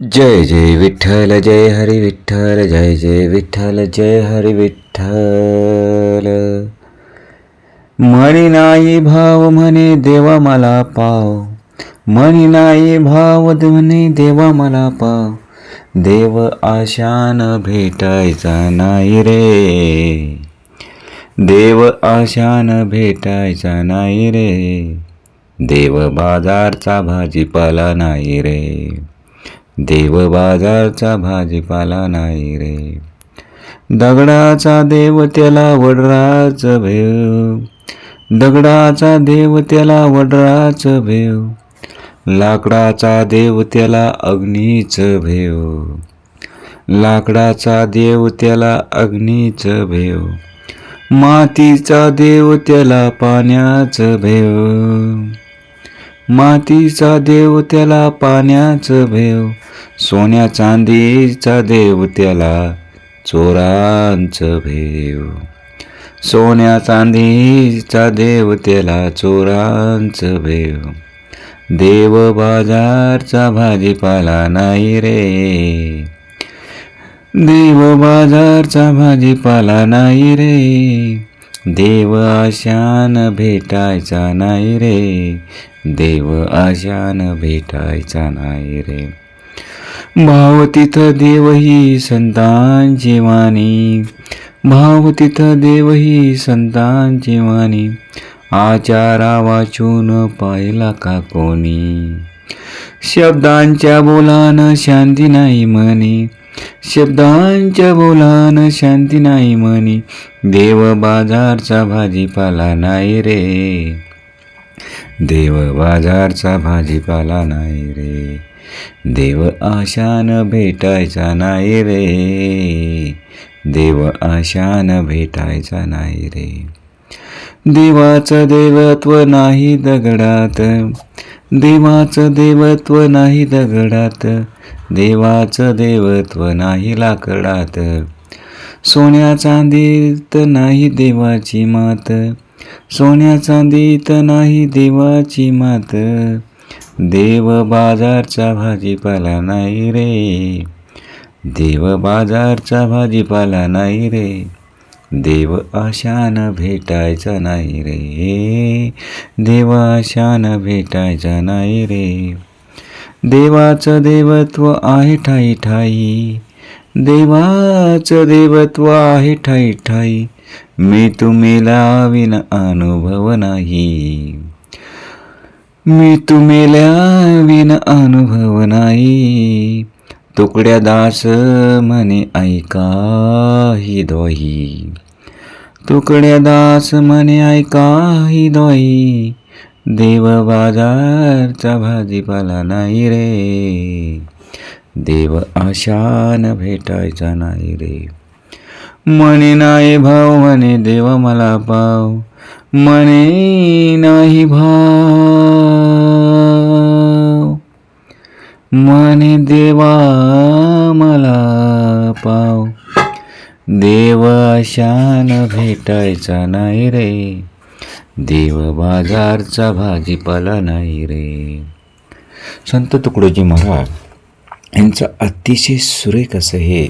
जय जय विठ्ठल जय हरी विठ्ठल जय जय विठ्ठल जय हरी विठ्ठल. म्हणी नाही भाव म्हणे देवा मला पाव. म्हणी नाही भाव म्हणे देवा मला पाव. देव आशान भेटायचा नाही रे. देव आशान भेटायचा नाही रे. देव बाजारचा भाजीपाला नाही रे. देव बाजारचा भाजीपाला नाही रे. दगडाचा देव त्याला वडराच भेव. दगडाचा देव त्याला वडराच भेव. लाकडाचा देव त्याला अग्नीच भेव. लाकडाचा देव त्याला अग्नीच भेव. मातीचा देव त्याला पाण्याच भेव. मातीचा देव त्याला पाण्याचं भेव सोन्या चांदीचा देव त्याला चोरांचं भेव. सोन्या चांदीचा देव त्याला चोरांचं भेव. देव बाजारचा भाजीपाला नाही रे. देव बाजारचा भाजीपाला नाही रे. देव आशान भेटायचा नाही रे. देव आशान भेटायचा नाही रे. भाव तिथं देवही संतांची वाणी भाव तिथं देवही संतांची वाणी आचारा वाचून पाहिला का कोणी? शब्दांच्या बोलानं शांती नाही म्हणे. शब्दांच्या बोलान शांती नाही म्हणे. देव बाजारचा भाजीपाला नाही रे. देव बाजारचा भाजीपाला नाही रे. देव आशान भेटायचा नाही रे. देव आशान भेटायचा नाही रे. देवाचं देवत्व नाही दगडात. देवाचं देवत्व नाही दगडात. देवाचं देवत्व नाही लाकडात. सोन्या चांदीत नाही देवाची मात. सोन्या चांदीत नाही देवाची मात. देव बाजारचा भाजीपाला नाही रे. देव बाजारचा भाजीपाला नाही रे. देव आशान भेटायचा नाही रे. देव आशान भेटायचा नाही रे. देवाचं देवत्व आहे ठाई ठाई. देवाचं देवत्व आहे ठाई ठाई. मी तुम्हीला विन अनुभव नाही. मी तुम्हीला विन अनुभव नाही. तुकड्या दास म्हणे ऐका ही दोही तुकड्या दास म्हणे ऐका ही दोही देव बाजारचा भाजीपाला नाही रे. देव आशान भेटायचा नाही रे. म्हणे नाही भाव म्हणे देव मला पाव. म्हणे नाही भाव. म्हणे देवा मला पाव. देव आशान भेटायचा नाही रे. देव बाजारचा भाजीपाला नाही रे. संत तुकडोजी महाराज यांचं अतिशय सुरेख असं हे